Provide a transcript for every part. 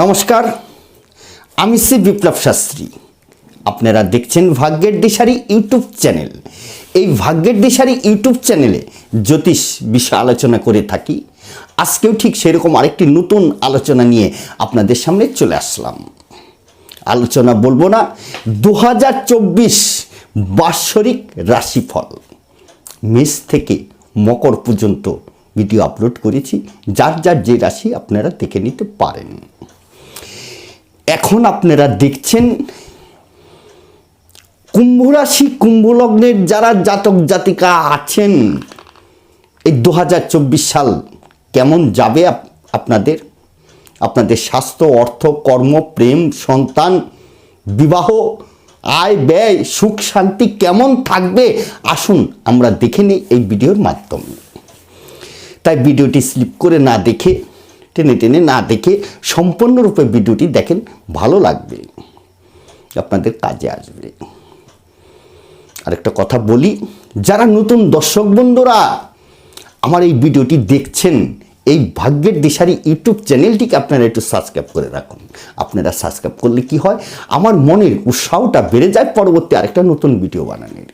নমস্কার, আমি শ্রী বিপ্লব শাস্ত্রী। আপনারা দেখছেন ভাগ্যের দিশারি ইউটিউব চ্যানেল। এই ভাগ্যের দিশারি ইউটিউব চ্যানেলে জ্যোতিষ বিষয় আলোচনা করে থাকি। আজকেও ঠিক সেরকম আরেকটি নতুন আলোচনা নিয়ে আপনাদের সামনে চলে আসলাম। আলোচনা বলব না দু হাজার চব্বিশ বাৎসরিক রাশিফল। মেষ থেকে মকর পর্যন্ত ভিডিও আপলোড করেছি। যার যার যে রাশি আপনারা দেখে নিতে পারেন। এখন আপনারা দেখছেন কুম্ভ রাশি কুম্ভ লগ্নের যারা জাতক জাতিকা আছেন, এই দু হাজার চব্বিশ সাল কেমন যাবে আপ- আপনাদের? আপনাদের স্বাস্থ্য, অর্থ, কর্ম, প্রেম, সন্তান, বিবাহ, আয়, ব্যয়, সুখ, শান্তি কেমন থাকবে? আসুন আমরা দেখে নিই এই ভিডিওর মাধ্যমে। তাই ভিডিওটি স্লিপ করে না দেখে টেনে টেনে না দেখে সম্পূর্ণরূপে ভিডিওটি দেখেন, ভালো লাগবে। আপনাদের কাজে আসবে। আরেকটা কথা বলি, যারা নতুন দর্শক বন্ধুরা, আমার এই ভিডিওটি দেখছেন, এই ভাগ্যের দিশারি ইউটিউব চ্যানেলটিকে আপনারা একটু সাবস্ক্রাইব করে রাখুন। আপনারা সাবস্ক্রাইব করলে কি হয়, আমার মনের উৎসাহটা বেড়ে যায় পরবর্তী আরেকটা নতুন ভিডিও বানানোর।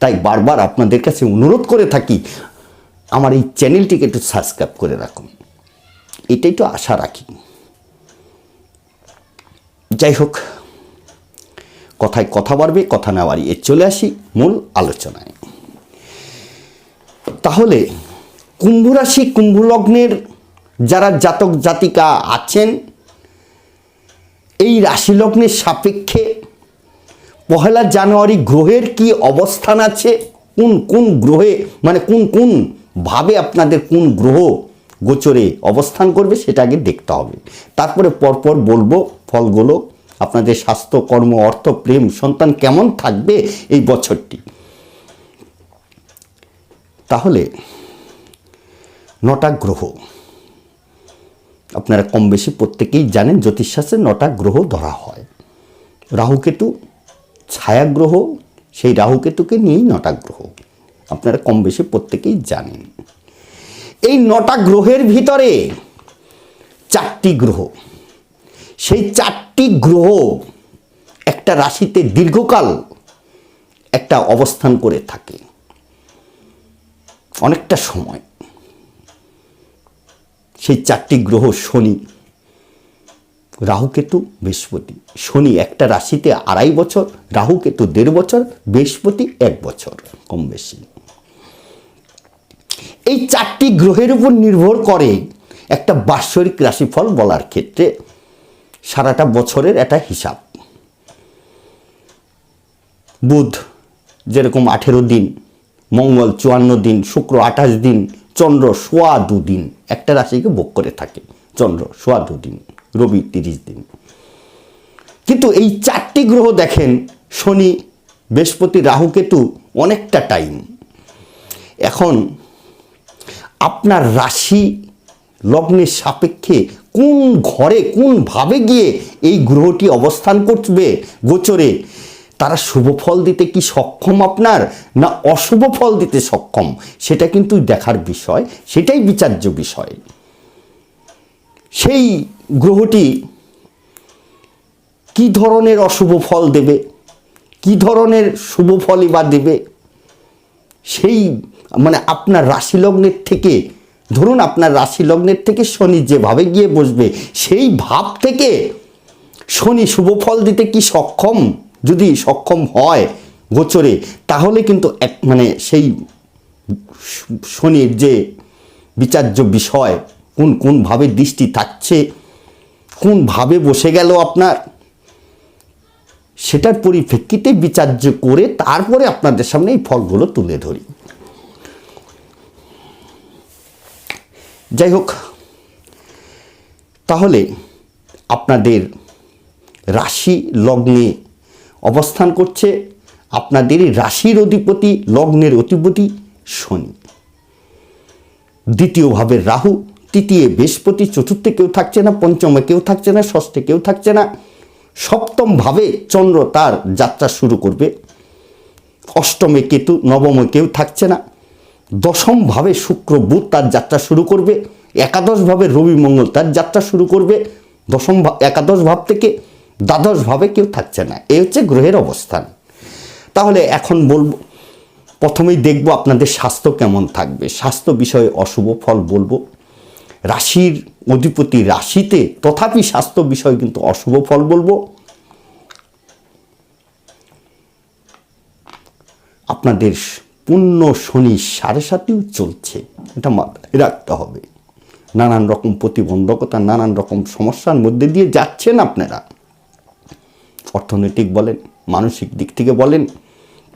তাই বারবার আপনাদের কাছে অনুরোধ করে থাকি, আমার এই চ্যানেলটিকে একটু সাবস্ক্রাইব করে রাখুন। এটাই তো আশা রাখি। যাই হোক, কথায় কথা বাড়বে, কথা না বাড়িয়ে চলে আসি মূল আলোচনায়। তাহলে, কুম্ভ রাশি, কুম্ভ লগ্নের যারা জাতক জাতিকা আছেন, এই রাশি লগ্নের সাপেক্ষে পহেলা জানুয়ারি গ্রহের কি অবস্থান আছে? কোন কোন গ্রহে মানে কোন কোন ভাবে আপনাদের কোন গ্রহ গোচরে অবস্থান করবে, সেটা আগে দেখতে হবে। তারপরে পরপর বলব ফলগুলো, আপনাদের স্বাস্থ্য, কর্ম, অর্থ, প্রেম, সন্তান কেমন থাকবে এই বছরটি? তাহলে নটা গ্রহ। আপনারা কম বেশি প্রত্যেকেই জানেন, জ্যোতিষশাস্ত্রে নটা গ্রহ ধরা হয়। রাহুকেতু ছায়াগ্রহ, সেই রাহুকেতুকে নিয়েই নটা গ্রহ। আপনারা কম বেশি প্রত্যেকেই জানেন। এই নটা গ্রহের ভিতরে চারটি গ্রহ। সেই চারটি গ্রহ একটা রাশিতে দীর্ঘকাল একটা অবস্থান করে থাকে। অনেকটা সময়। সেই চারটি গ্রহ শনি রাহুকেতু বৃহস্পতি। শনি একটা রাশিতে আড়াই বছর রাহুকেতু দেড় বছর, বৃহস্পতি এক বছর, কম বেশি। এই চারটি গ্রহের উপর নির্ভর করে একটা বাৎসরিক রাশিফল বলার ক্ষেত্রে সারাটা বছরের একটা হিসাব। বুধ যেরকম আঠেরো দিন, মঙ্গল চুয়ান্ন দিন, শুক্র আঠাশ দিন, চন্দ্র সোয়া দুদিন একটা রাশিকে ভোগ করে থাকে, চন্দ্র সোয়া দুদিন রবি তিরিশ দিন। কিন্তু এই চারটি গ্রহ দেখেন, শনি, বৃহস্পতি রাহুকেতু অনেকটা টাইম এখন আপনার রাশি লগ্নের সাপেক্ষে কোন ঘরে, কোন ভাবে গিয়ে এই গ্রহটি অবস্থান করবে গোচরে? তারা শুভ ফল দিতে কি সক্ষম আপনার, না অশুভ ফল দিতে সক্ষম? সেটা কিন্তু দেখার বিষয়, সেটাই বিচার্য বিষয়। সেই গ্রহটি কি ধরনের অশুভ ফল দেবে? কি ধরনের শুভ ফলই বা দেবে? সেই মানে আপনার রাশি লগ্নের থেকে, ধরুন আপনার রাশি লগ্নের থেকে শনি যেভাবে গিয়ে বসবে, সেই ভাব থেকে শনি শুভ ফল দিতে কি সক্ষম? যদি সক্ষম হয় গোচরে, তাহলে কিন্তু এক মানে সেই শনির যে বিচার্য বিষয়, কোন কোনভাবে দৃষ্টি থাকছে কোনভাবে বসে গেল আপনার সেটার পরিপ্রেক্ষিতে বিচার্য করে তারপরে আপনাদের সামনে এই ফলগুলো তুলে ধরি। যাই হোক, তাহলে আপনাদের রাশি লগ্নে অবস্থান করছে, আপনাদের রাশির অধিপতি লগ্নের অধিপতি শনি। দ্বিতীয়ভাবে রাহু, তৃতীয় বৃহস্পতি, চতুর্থে কেউ থাকছে না, পঞ্চমে কেউ থাকছে না, ষষ্ঠে কেউ থাকছে না। সপ্তম ভাবে চন্দ্র তার যাত্রা শুরু করবে। অষ্টমে কেতু, নবমে কেউ থাকছে না। দশমভাবে শুক্র, বুধ তার যাত্রা শুরু করবে। একাদশভাবে রবি মঙ্গল তার যাত্রা শুরু করবে। দশম একাদশ ভাব থেকে দ্বাদশ ভাবে কেউ থাকছে না। এই হচ্ছে গ্রহের অবস্থান। তাহলে এখন বলব, প্রথমেই দেখব আপনাদের স্বাস্থ্য কেমন থাকবে। স্বাস্থ্য বিষয়ে অশুভ ফল বলব। রাশির অধিপতি রাশিতে তথাপি স্বাস্থ্য বিষয় কিন্তু অশুভ ফল বলব। আপনাদের পূর্ণ শনি সাড়ে সাতেও চলছে, এটা মাথায় রাখতে হবে। নানান রকম প্রতিবন্ধকতা, নানান রকম সমস্যার মধ্যে দিয়ে যাচ্ছেন আপনারা। অর্থনৈতিক বলেন, মানসিক দিক থেকে বলেন,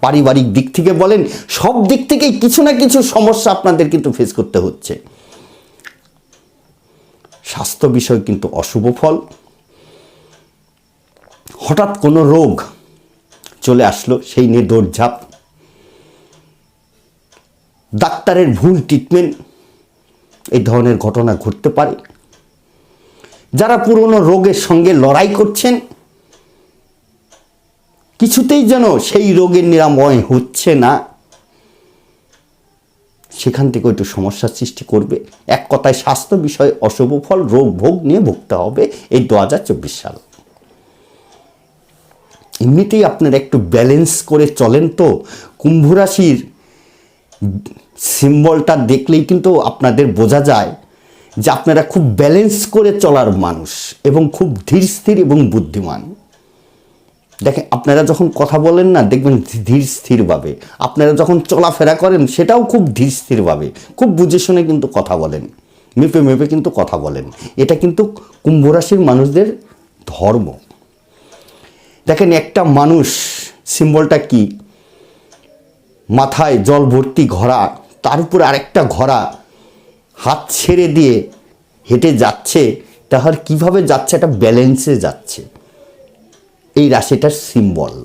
পারিবারিক দিক থেকে বলেন, সব দিক থেকেই কিছু না কিছু সমস্যা আপনাদের কিন্তু ফেস করতে হচ্ছে। স্বাস্থ্য বিষয় কিন্তু অশুভ ফল। হঠাৎ কোনো রোগ চলে আসলো, সেই নিয়ে দৌড়ঝাঁপ। ডাক্তারের ভুল ট্রিটমেন্ট এই ধরনের ঘটনা ঘটতে পারে। যারা পুরনো রোগের সঙ্গে লড়াই করছেন, কিছুতেই যেন সেই রোগের নিরাময় হচ্ছে না। সেখান থেকে একটু সমস্যার সৃষ্টি করবে। এক কথায় স্বাস্থ্য বিষয়ে অশুভ ফল, রোগ ভোগ নিয়ে ভুগতে হবে এই দু হাজার চব্বিশ সাল। এমনিতেই আপনারা একটু ব্যালেন্স করে চলেন তো। কুম্ভ রাশির সিম্বলটা দেখলেই কিন্তু আপনাদের বোঝা যায় যে আপনারা খুব ব্যালেন্স করে চলার মানুষ এবং খুব ধীর স্থির এবং বুদ্ধিমান। দেখেন, আপনারা যখন কথা বলেন না, দেখবেন ধীর স্থিরভাবে। আপনারা যখন চলাফেরা করেন, সেটাও খুব ধীর স্থিরভাবে। খুব বুঝে শুনে কিন্তু কথা বলেন। মেপে মেপে কিন্তু কথা বলেন। এটা কিন্তু কুম্ভ রাশির মানুষদের ধর্ম। দেখেন, একটা মানুষ সিম্বলটা কি? মাথায় জল ভর্তি ঘোড়া, তার উপর আরেকটা ঘোড়া হাত ছেড়ে দিয়ে হেঁটে যাচ্ছে, তাহলে কীভাবে যাচ্ছে? একটা ব্যালেন্সে যাচ্ছে। এই রাশিটার সিম্বল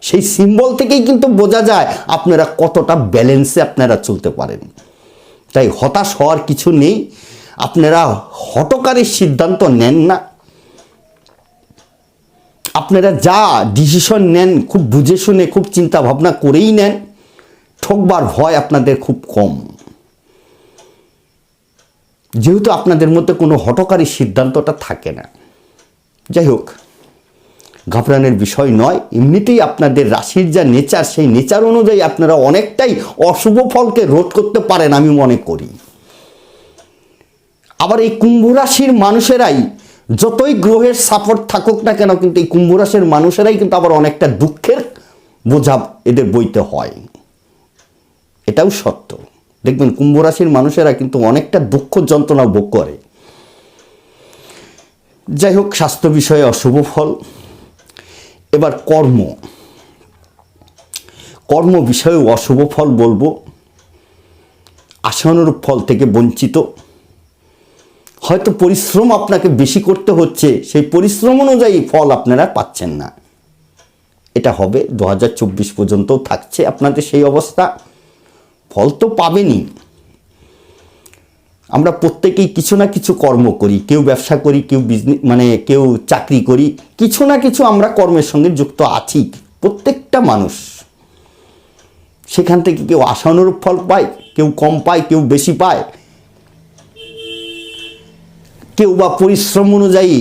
সেই সিম্বল থেকেই কিন্তু বোঝা যায় আপনারা কতটা ব্যালেন্সে আপনারা চলতে পারেন। তাই হতাশ হওয়ার কিছু নেই। আপনারা হটকারী সিদ্ধান্ত নেন না। আপনারা যা ডিসিশন নেন, খুব বুঝে শুনে, খুব চিন্তা ভাবনা করেই নেন। ঠকবার ভয় আপনাদের খুব কম। যেহেতু আপনাদের মধ্যে কোনো হটকারী সিদ্ধান্তটা থাকে না। যাই হোক ঘাবড়ানোর বিষয় নয়। এমনিতেই আপনাদের রাশির যা নেচার সেই নেচার অনুযায়ী আপনারা অনেকটাই অশুভ ফলকে রোধ করতে পারেন আমি মনে করি। আবার এই কুম্ভ রাশির মানুষেরাই যতই গ্রহের সাপোর্ট থাকুক না কেন কিন্তু এই কুম্ভ রাশির মানুষেরাই কিন্তু আবার অনেকটা দুঃখের বোঝা এদের বইতে হয়। এটাও সত্য। দেখবেন কুম্ভ রাশির মানুষেরা কিন্তু অনেকটা দুঃখ যন্ত্রণা ভোগ করে। যাই হোক, স্বাস্থ্য বিষয়ে অশুভ ফল। এবার কর্ম। কর্ম বিষয়ে অশুভ ফল বলব। আশানুরূপ ফল থেকে বঞ্চিত। হয়তো পরিশ্রম আপনাকে বেশি করতে হচ্ছে, সেই পরিশ্রম অনুযায়ী ফল আপনারা পাচ্ছেন না। এটা হবে, দু হাজার চব্বিশ পর্যন্ত থাকছে আপনাদের সেই অবস্থা। ফল তো পাবেনই। আমরা প্রত্যেকেই কিছু না কিছু কর্ম করি, কেউ ব্যবসা করি, কেউ বিজনেস মানে কেউ চাকরি করি, কিছু না কিছু আমরা কর্মের সঙ্গে যুক্ত আছি, প্রত্যেকটা মানুষ। সেখান থেকে কেউ আশানুরূপ ফল পায়, কেউ কম পায়, কেউ বেশি পায়। কেউ বা পরিশ্রম অনুযায়ী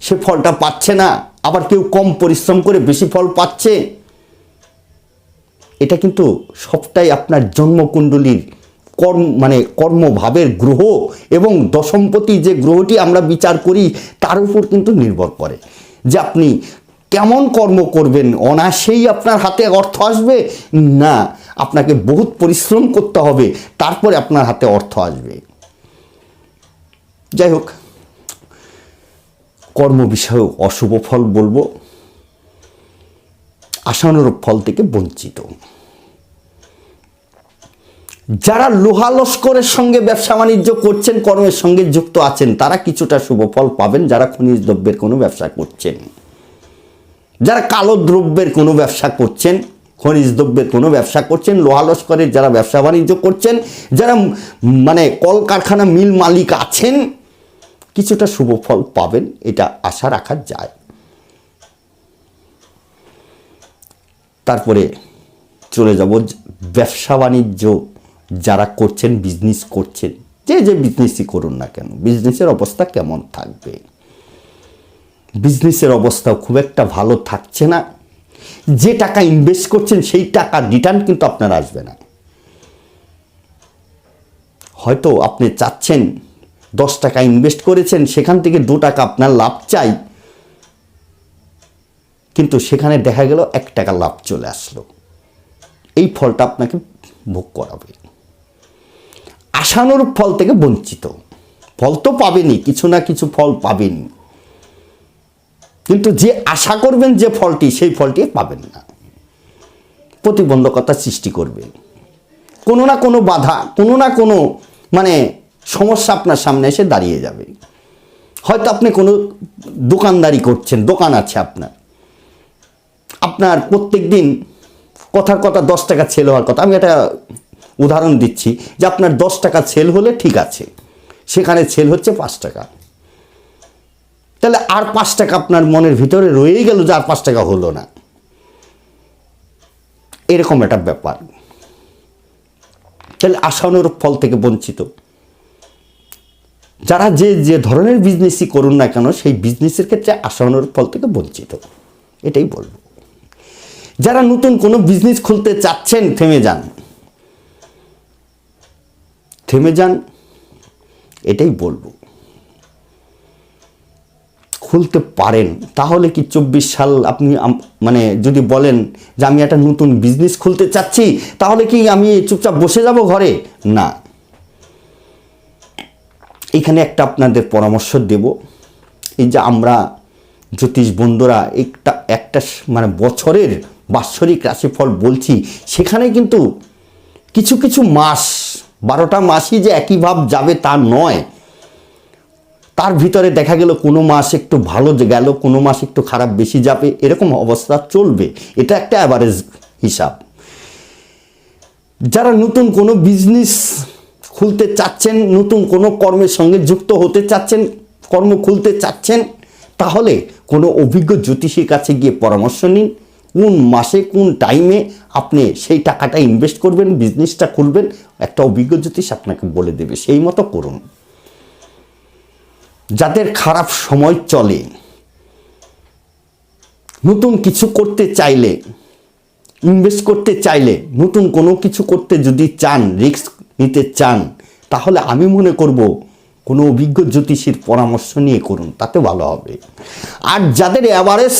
সে ফলটা পাচ্ছে না, আবার কেউ কম পরিশ্রম করে বেশি ফল পাচ্ছে। এটা কিন্তু সবটাই আপনার জন্মকুণ্ডলীর কর্ম মানে কর্মভাবের গ্রহ এবং দশমপতি যে গ্রহটি আমরা বিচার করি, তার উপর কিন্তু নির্ভর করে যে আপনি কেমন কর্ম করবেন, অনায়াসেই আপনার হাতে অর্থ আসবে? না, আপনাকে বহুত পরিশ্রম করতে হবে, তারপরে আপনার হাতে অর্থ আসবে। যাই হোক, কর্ম বিষয়েও অশুভ ফল বলব, আশানুরূপ ফল থেকে বঞ্চিত। যারা লোহা লস্করের সঙ্গে ব্যবসা বাণিজ্য করছেন, কর্মের সঙ্গে যুক্ত আছেন, তারা কিছুটা শুভ ফল পাবেন যারা খনিজ দ্রব্যের কোনো ব্যবসা করছেন। যারা কালো দ্রব্যের কোনো ব্যবসা করছেন, খনিজ দ্রব্যের কোনো ব্যবসা করছেন, লোহা লস্করের যারা ব্যবসা বাণিজ্য করছেন, যারা মানে কলকারখানা মিল মালিক আছেন, কিছুটা শুভ ফল পাবেন, এটা আশা রাখা যায়। তারপরে চলে যাব ব্যবসা বাণিজ্য যারা করছেন বিজনেস করছেন, যে যে বিজনেসই করুন না কেন বিজনেসের অবস্থা কেমন থাকবে? বিজনেসের অবস্থাও খুব একটা ভালো থাকছে না। যে টাকা ইনভেস্ট করছেন, সেই টাকা রিটার্ন কিন্তু আপনার আসবে না। হয়তো আপনি চাচ্ছেন, দশ টাকা ইনভেস্ট করেছেন, সেখান থেকে দু টাকা আপনার লাভ চাই, কিন্তু সেখানে দেখা গেল এক টাকা লাভ চলে আসলো। এই ফলটা আপনাকে ভোগ করাবে। আশানুরূপ ফল থেকে বঞ্চিত। ফল তো পাবেনই কিছু না কিছু ফল পাবেনই কিন্তু যে আশা করবেন যে ফলটি, সেই ফলটি পাবেন না। প্রতিবন্ধকতা সৃষ্টি করবে। কোনো না কোনো বাধা, কোনো না কোনো মানে সমস্যা আপনার সামনে এসে দাঁড়িয়ে যাবে। হয়তো আপনি কোনো দোকানদারি করছেন, দোকান আছে আপনার। আপনার প্রত্যেক দিন কথার কথা দশ টাকা ছেলে হওয়ার কথা। আমি একটা উদাহরণ দিচ্ছি যে আপনার দশ টাকা সেল হলে ঠিক আছে। সেখানে সেল হচ্ছে পাঁচ টাকা। তাহলে আর পাঁচ টাকা আপনার মনের ভিতরে রয়েই গেল যে আর পাঁচ টাকা হলো না। এরকম একটা ব্যাপার। তাহলে আশানুরূপ ফল থেকে বঞ্চিত। যারা যে যে ধরনের বিজনেসই করুন না কেন, সেই বিজনেসের ক্ষেত্রে আশানুরূপ ফল থেকে বঞ্চিত। এটাই বলব। যারা নতুন কোনো বিজনেস খুলতে চাচ্ছেন, থেমে যান। থেমে যান, এটাই বলব। খুলতে পারেন, তাহলে কি চব্বিশ সাল আপনি মানে যদি বলেন যে আমি একটা নতুন বিজনেস খুলতে চাচ্ছি, তাহলে কি আমি চুপচাপ বসে যাব ঘরে? না। এখানে একটা আপনাদের পরামর্শ দেব। এই যে আমরা জ্যোতিষ বন্ধুরা, একটা একটা মানে বছরের বাৎসরিক রাশিফল বলছি, সেখানে কিন্তু কিছু কিছু মাস বারোটা মাসই যে একই ভাব যাবে তা নয়। তার ভিতরে দেখা গেল কোনো মাস একটু ভালো গেল, কোনো মাস একটু খারাপ বেশি যাবে, এরকম অবস্থা চলবে। এটা একটা অ্যাভারেজ হিসাব। যারা নতুন কোনো বিজনেস খুলতে চাচ্ছেন, নতুন কোনো কর্মের সঙ্গে যুক্ত হতে চাচ্ছেন, কর্ম খুলতে চাচ্ছেন, তাহলে কোনো অভিজ্ঞ জ্যোতিষীর কাছে গিয়ে পরামর্শ নিন। কোন মাসে কোন টাইমে আপনি সেই টাকাটা ইনভেস্ট করবেন বিজনেসটা খুলবেন, একটা অভিজ্ঞ জ্যোতিষ আপনাকে বলে দেবে, সেই মতো করুন। যাদের খারাপ সময় চলে, নতুন কিছু করতে চাইলে ইনভেস্ট করতে চাইলে, নতুন কোনো কিছু করতে যদি চান রিস্ক নিতে চান, তাহলে আমি মনে করব কোনো অভিজ্ঞ জ্যোতিষীর পরামর্শ নিয়ে করুন, তাতে ভালো হবে। আর যাদের অ্যাভারেজ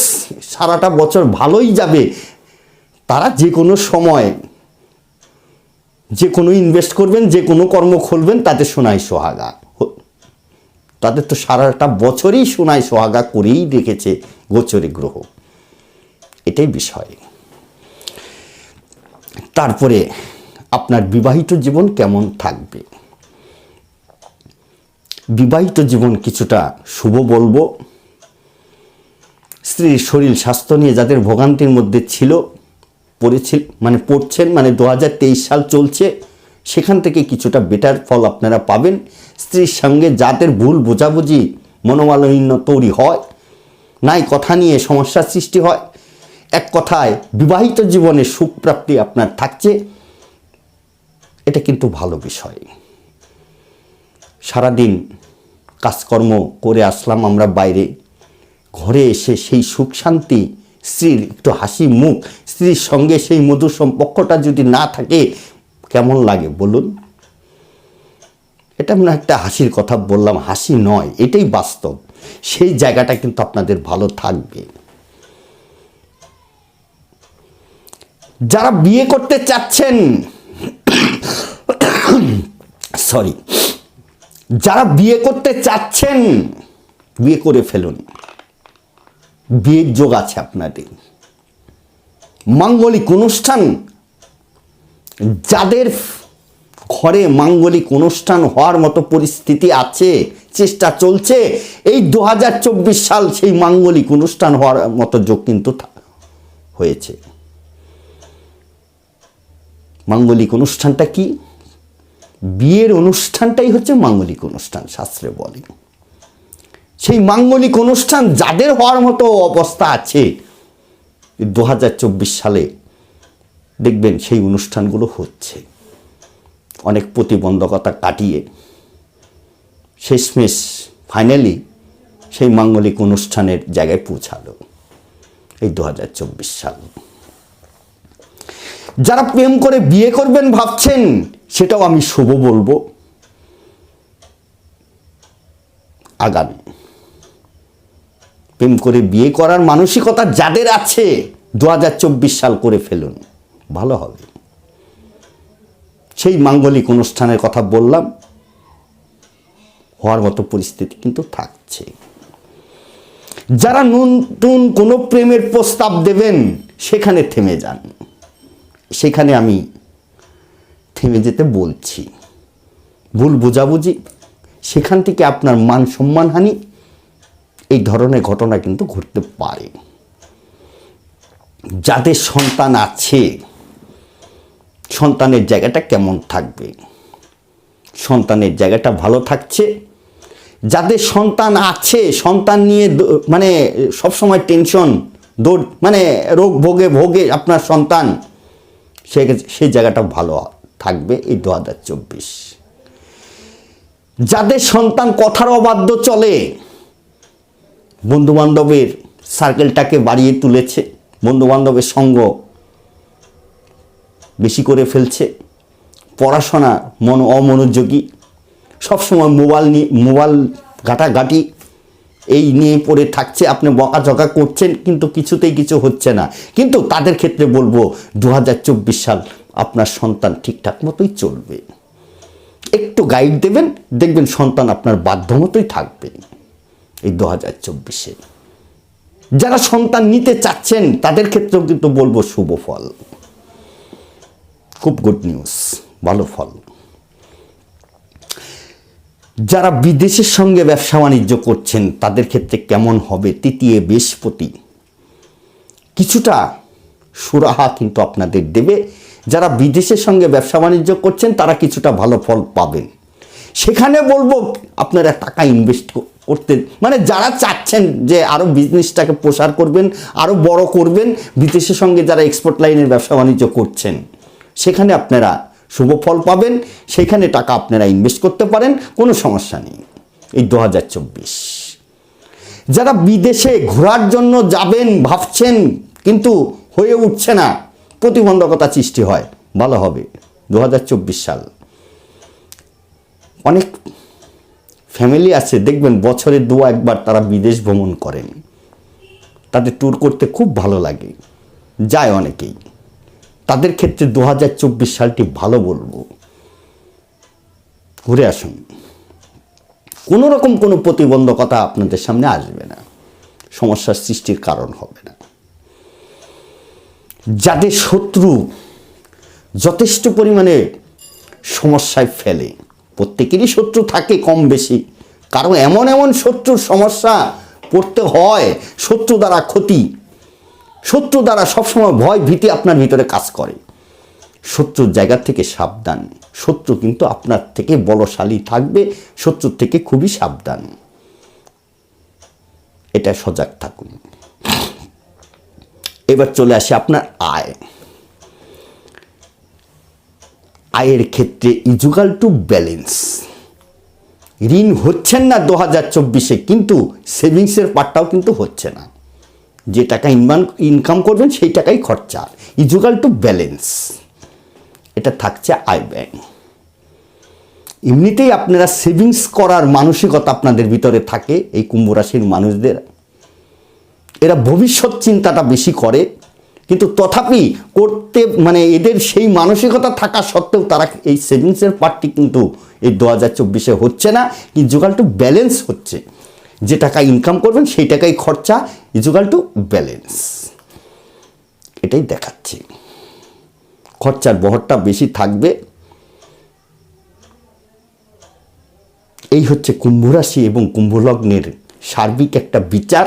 সারাটা বছর ভালোই যাবে, তারা যে কোনো সময় যে কোনো ইনভেস্ট করবেন, যে কোনো কর্ম খুলবেন, তাতে সোনাই সোহাগা। তাদের তো সারাটা বছরই সোনাই সোহাগা করেই রেখেছে গোচরে গ্রহ। এটাই বিষয়। তারপরে আপনার বিবাহিত জীবন কেমন থাকবে? বিবাহিত জীবন কিছুটা শুভ বলব। স্ত্রীর শরীর স্বাস্থ্য নিয়ে যাদের ভোগান্তির মধ্যে ছিল, পড়েছিল মানে পড়ছেন মানে দু হাজার তেইশ সাল চলছে, সেখান থেকে কিছুটা বেটার ফল আপনারা পাবেন। স্ত্রীর সঙ্গে যাদের ভুল বোঝাবুঝি, মনোমালিন্য তৈরি হয়, নাই কথা নিয়ে সমস্যার সৃষ্টি হয়, এক কথায় বিবাহিত জীবনে সুখ প্রাপ্তি আপনার থাকছে, এটা কিন্তু ভালো বিষয়। সারাদিন কাজকর্ম করে আসলাম আমরা বাইরে। ঘরে এসে সেই সুখ শান্তি, স্ত্রীর একটু হাসি মুখ, স্ত্রীর সঙ্গে সেই মধুর সম্পর্কটা যদি না থাকে, কেমন লাগে বলুন? এটা হয় একটা হাসির কথা বললাম, হাসি নয়, এটাই বাস্তব। সেই জায়গাটা কিন্তু আপনাদের ভালো থাকবে। যারা বিয়ে করতে চাচ্ছেন সরি যারা বিয়ে করতে চাচ্ছেন, বিয়ে করে ফেলুন। বিয়ের যোগ আছে আপনাদের। মাঙ্গলিক অনুষ্ঠান, যাদের ঘরে মাঙ্গলিক অনুষ্ঠান হওয়ার মতো পরিস্থিতি আছে, চেষ্টা চলছে, এই দু হাজার চব্বিশ সাল সেই মাঙ্গলিক অনুষ্ঠান হওয়ার মতো যোগ কিন্তু হয়েছে। মাঙ্গলিক অনুষ্ঠানটা কি? বিয়ের অনুষ্ঠানটাই হচ্ছে মাঙ্গলিক অনুষ্ঠান, শাস্ত্রে বলে। সেই মাঙ্গলিক অনুষ্ঠান যাদের হওয়ার মতো অবস্থা আছে দু হাজার চব্বিশ সালে দেখবেন সেই অনুষ্ঠানগুলো হচ্ছে। অনেক প্রতিবন্ধকতা কাটিয়ে শেষমেশ ফাইনালি সেই মাঙ্গলিক অনুষ্ঠানের জায়গায় পৌঁছালো এই দু হাজার চব্বিশ সাল। যারা প্রেম করে বিয়ে করবেন ভাবছেন সেটাও আমি শুভ বলব। আগামী। প্রেম করে বিয়ে করার মানসিকতা যাদের আছে দু হাজার চব্বিশ সাল করে ফেলুন। ভালো হবে। সেই মাঙ্গলিক অনুষ্ঠানের কথা বললাম। হওয়ার মতো পরিস্থিতি কিন্তু থাকছে। যারা নতুন কোনো প্রেমের প্রস্তাব দেবেন, সেখানে থেমে যান। সেখানে আমি থেমে যেতে বলছি। ভুল বোঝাবুঝি, সেখান থেকে আপনার মান সম্মানহানি এই ধরনের ঘটনা কিন্তু ঘটতে পারে। যাদের সন্তান আছে, সন্তানের জায়গাটা কেমন থাকবে? সন্তানের জায়গাটা ভালো থাকছে। যাদের সন্তান আছে, সন্তান নিয়ে মানে সবসময় টেনশন দৌড় মানে রোগ ভোগে ভোগে আপনার সন্তান, সে সেই জায়গাটা ভালো থাকবে এই দু হাজার চব্বিশ। যাদের সন্তান কথার অবাধ্য চলে, বন্ধুবান্ধবের সার্কেলটাকে বাড়িয়ে তুলেছে, বন্ধুবান্ধবের সঙ্গ বেশি করে ফেলছে, পড়াশোনা মন অমনোযোগী, সবসময় মোবাইল নিয়ে, মোবাইল ঘাটাঘাটি এই নিয়ে পড়ে থাকছে, আপনি বকাঝকা করছেন, কিন্তু কিছুতেই কিছু হচ্ছে না। কিন্তু তাদের ক্ষেত্রে বলব দু হাজার চব্বিশ সাল আপনার সন্তান ঠিকঠাক মতোই চলবে। একটু গাইড দেবেন, দেখবেন সন্তান আপনার বাধ্য মতোই থাকবে। এই দু হাজার চব্বিশে। যারা সন্তান নিতে চাচ্ছেন, তাদের ক্ষেত্রেও কিন্তু বলব শুভ ফল। খুব গুড নিউজ ভালো ফল। যারা বিদেশের সঙ্গে ব্যবসা বাণিজ্য করছেন, তাদের ক্ষেত্রে কেমন হবে? তৃতীয় বৃহস্পতি। কিছুটা সুরাহা কিন্তু আপনাদের দেবে। যারা বিদেশের সঙ্গে ব্যবসা বাণিজ্য করছেন, তারা কিছুটা ভালো ফল পাবেন। সেখানে বলব, আপনারা টাকা ইনভেস্ট করতে মানে যারা চাচ্ছেন যে আরও বিজনেসটাকে প্রসার করবেন আরও বড় করবেন, বিদেশের সঙ্গে যারা এক্সপোর্ট লাইনের ব্যবসা বাণিজ্য করছেন, সেখানে আপনারা শুভ ফল পাবেন, সেখানে টাকা আপনারা ইনভেস্ট করতে পারেন, কোনো সমস্যা নেই। এই দু হাজার চব্বিশ। যারা বিদেশে ঘোরার জন্য যাবেন, ভাবছেন, কিন্তু হয়ে উঠছে না প্রতিবন্ধকতা সৃষ্টি হয়, ভালো হবে দু হাজার চব্বিশ সাল। অনেক ফ্যামিলি আছে, দেখবেন বছরে দু একবার তারা বিদেশ ভ্রমণ করেন। তাদের ট্যুর করতে খুব ভালো লাগে, যায় অনেকেই। তাদের ক্ষেত্রে দু হাজার চব্বিশ সালটি ভালো বলব। ঘুরে আসুন। কোনো রকম কোনো প্রতিবন্ধকতা আপনাদের সামনে আসবে না। সমস্যার সৃষ্টির কারণ হবে না। যাদের শত্রু যথেষ্ট পরিমাণে সমস্যায় ফেলে। প্রত্যেকেরই শত্রু থাকে কম বেশি। কারণ এমন এমন শত্রুর সমস্যা পড়তে হয়, শত্রু দ্বারা ক্ষতি। শত্রু দ্বারা সবসময় ভয় ভীতি আপনার ভিতরে কাজ করে। শত্রুর জায়গা থেকে সাবধান। শত্রু কিন্তু আপনার থেকে বলশালী থাকবে, শত্রুর থেকে খুবই সাবধান। এটা সজাগ থাকুন। এবার চলে আসে আপনার আয়। আয়ের ক্ষেত্রে ইজুগাল টু ব্যালেন্স ঋণ হচ্ছেন না দু হাজার চব্বিশে, কিন্তু সেভিংসের পার্টটাও কিন্তু হচ্ছে না। যে টাকা ইনকাম ইনকাম করবেন, সেই টাকাই খরচা। ইজুগাল টু ব্যালেন্স এটা থাকছে আয় ব্যয়। এমনিতেই আপনারা সেভিংস করার মানসিকতা আপনাদের ভিতরে থাকে, এই কুম্ভ রাশির মানুষদের। এরা ভবিষ্যৎ চিন্তাটা বেশি করে, কিন্তু তথাপি করতে মানে এদের সেই মানসিকতা থাকা সত্ত্বেও তারা এই সেভিংসের পার্টটি কিন্তু এই দু হাজার চব্বিশে হচ্ছে না ইজুগাল টু ব্যালেন্স হচ্ছে। যে টাকা ইনকাম করবেন সেই টাকাই খরচা ইজুগাল টু ব্যালেন্স। এটাই দেখাচ্ছে। খরচার বহরটা বেশি থাকবে। এই হচ্ছে কুম্ভ রাশি এবং কুম্ভলগ্নের সার্বিক একটা বিচার।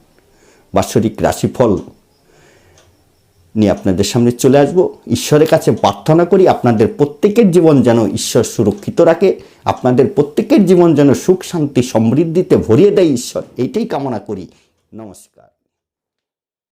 বাৎসরিক রাশিফল নিয়ে আপনাদের সামনে চলে আসব। ঈশ্বরের কাছে প্রার্থনা করি আপনাদের প্রত্যেকের জীবন যেন ঈশ্বর সুরক্ষিত রাখে, আপনাদের প্রত্যেকের জীবন যেন সুখ, শান্তি, সমৃদ্ধিতে ভরিয়ে দেয় ঈশ্বর। এইটাই কামনা করি। নমস্কার।